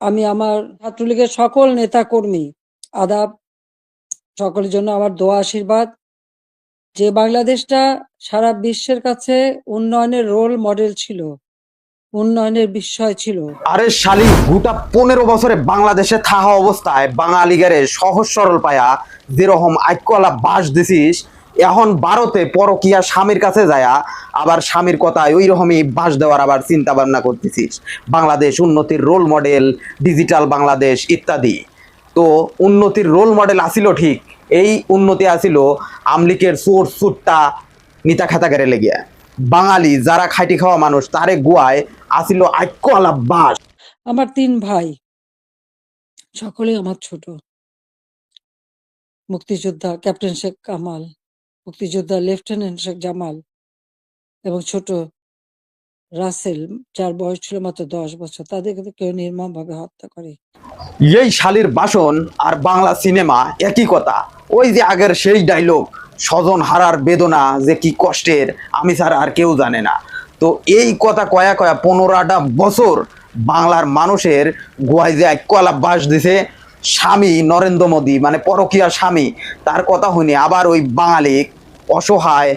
আমি আমার ছাত্রলীগের সকল নেতা কর্মী আদাব, সকলের জন্য আমার দোয়া, আশীর্বাদ। যে বাংলাদেশটা সারা বিশ্বের কাছে উন্নয়নের রোল মডেল ছিল, উন্নয়নের বিষয় ছিল। আরে শালি, গোটা পনেরো বছরে বাংলাদেশে থাকা অবস্থায় বাঙালিগারে সহজ সরল পায়া, যেরকম আইকলা বাস দিছিস এখন ভারতে পরকিয়া স্বামীর কাছে যায়া, আবার স্বামীর কথায় ওই রকমই বাস দেওয়ার আবার চিন্তা ভাবনা করতেছিস। বাংলাদেশ উন্নতির রোল মডেল ডিজিটাল বাংলাদেশ ইত্যাদি। তো উন্নতির রোল মডেল আসিল ঠিক, এই উন্নতি আসিল আমলিকের সোর সুটটা নিতা খাতা করে লেগিয়া। বাঙালি যারা খাইটি খাওয়া মানুষ, তারে গুয়ায় আসিল আইকলা বাস। আমার তিন ভাই, সকলেই আমার ছোট। মুক্তিযোদ্ধা ক্যাপ্টেন শেখ কামাল। মুক্তিযোদ্ধা লেফটেন্যান্ট শেখ জামাল এবং ছোট রাসেল, যার বয়স ছিল মাত্র দশ বছর তাদেরকে তো কেউ নির্মমভাবে হত্যা করে। এই শালির বাসন আর বাংলা সিনেমা একই কথা। ওই যে আগের সেই ডায়লগ স্বজন হারার বেদনা যে কি কষ্টের, আমি ছাড়া আর কেউ জানে না। তো এই কথা কয়া কয়া পনেরোটা বছর বাংলার মানুষের গোয়ায় যে কলা বাস দিছে স্বামী নরেন্দ্র মোদী মানে পরকীয়া স্বামী তার কথা শুনি আবার ওই বাঙালি অসহায়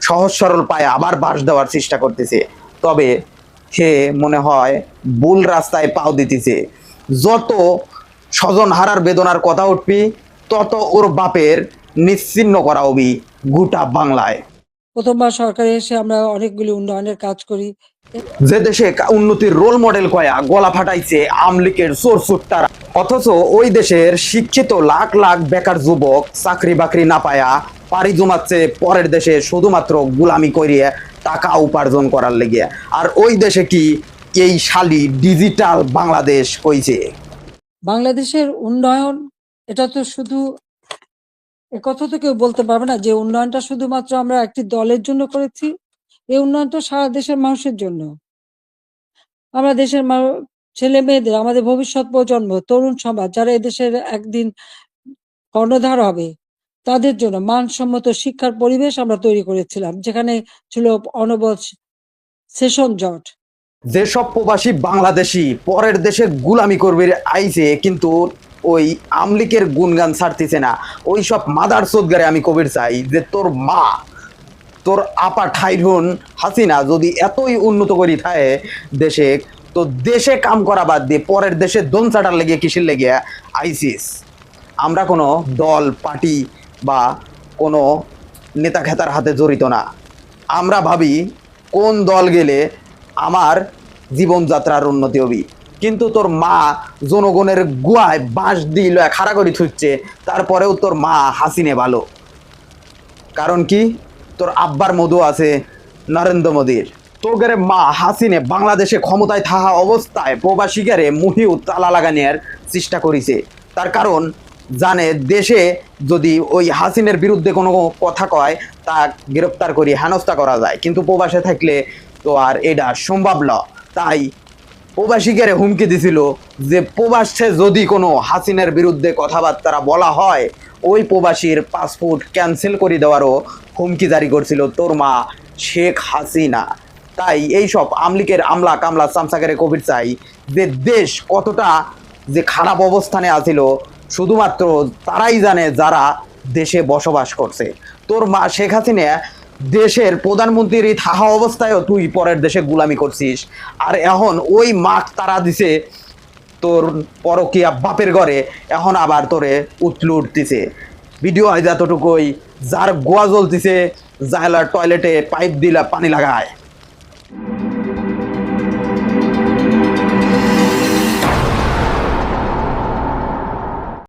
সহজ সরল পায়ে আবার বাস দেওয়ার চেষ্টা করতেছে। তবে সে মনে হয় ভুল রাস্তায় পাও দিতেছে। যত স্বজন হারার বেদনার কথা উঠবি তত ওর বাপের নিশ্চিন্ন করা হবি গোটা বাংলায়। প্রথমবার সরকারে এসে আমরা অনেকগুলি উন্নয়নের কাজ করি। যে দেশে উন্নতির রোল মডেল কয়া গলা ফাটাইছে আমলিকের চোর সুট্টারা অথচ ওই দেশের শিক্ষিত লাখ লাখ বেকার যুবক চাকরি বাকরি না পায়া পাড়ি জমাচ্ছে পরের দেশে শুধুমাত্র গুলামি করিয়ে টাকা উপার্জন করার লেগে। আর ওই দেশে কি এই শালি ডিজিটাল বাংলাদেশ কইছে বাংলাদেশের উন্নয়ন, এটা তো শুধু একথা তো কেউ বলতে পারবে না যে উন্নয়নটা শুধুমাত্র আমরা একটি দলের জন্য করেছি এই উন্নয়নটা সারা দেশের মানুষের জন্য। আমরা দেশের ছেলে মেয়েদের আমাদের ভবিষ্যৎ প্রজন্ম, তরুণ সমাজ যারা এদেশের একদিন কর্ণধার হবে, তাদের জন্য মানসম্মত শিক্ষার পরিবেশ আমরা তৈরি করেছিলাম, যেখানে ছিল অনবদ সেশন জট। যেসব প্রবাসী বাংলাদেশি পরের দেশে গুলামি করবে আইছে, কিন্তু ওই আমলিকের গুনগান ছাড়তেছে না। ওই সব মাদার সোদগারে আমি কবির চাই যে তোর মা, তোর আপা ঠাইরুন হাসিনা যদি এতই উন্নত করি থাকে দেশে তো দেশে কাম করা বাদ দিয়ে পরের দেশে দন চাটার লেগে কিসের লেগে? আইসিস আমরা কোনো দল, পার্টি বা কোনো নেতা খেতার হাতে জড়িত না। আমরা ভাবি কোন দল গেলে আমার জীবনযাত্রার উন্নতি হবি। কিন্তু তোর মা জনগণের গুয়ায় বাঁশ দিল খাড়া করে থুচ্ছে তারপরেও তোর মা হাসিনে ভালো। কারণ কি? তোর আব্বার মধু আছে নরেন্দ্র মোদীর। তোর মা হাসিনে বাংলাদেশে ক্ষমতায় থাকা অবস্থায় প্রবাসীকারে মুহিউ তালা লাগানোর চেষ্টা করেছে। তার কারণ জানে, দেশে যদি ওই হাসিনের বিরুদ্ধে কোনো কথা কয়, তা গ্রেপ্তার করি হেনস্থা করা যায়। কিন্তু প্রবাসে থাকলে তো আর এটা সম্ভব ন। তাই প্রবাসীকে হুমকি দিছিল যে প্রবাসে যদি কোনো হাসিনের বিরুদ্ধে কথাবার্তা বলা হয়, ওই প্রবাসীর পাসপোর্ট ক্যান্সেল করে দেওয়ারও হুমকি জারি করছিল তোর মা শেখ হাসিনা। তাই এই সব আমলিকের আমলা কামলা সামসাকারে কোভিড চাই। যে দেশ কতটা যে খারাপ অবস্থানে আছিল, শুধুমাত্র তারাই জানে যারা দেশে বসবাস করছে। তোর মা শেখ হাসিনা, দেশের প্রধানমন্ত্রীর থাহা অবস্থায়ও তুই পরের দেশে গুলামি করছিস। আর এখন ওই মাঠ তারা দিছে তোর পরকিয়া বাপের ঘরে, এখন আবার তোরে উতলু উঠতেছে। ভিডিও হয় যতটুকুই যার গোয়া জ্বলতেছে জায়লার টয়লেটে পাইপ দিলা, পানি লাগায়।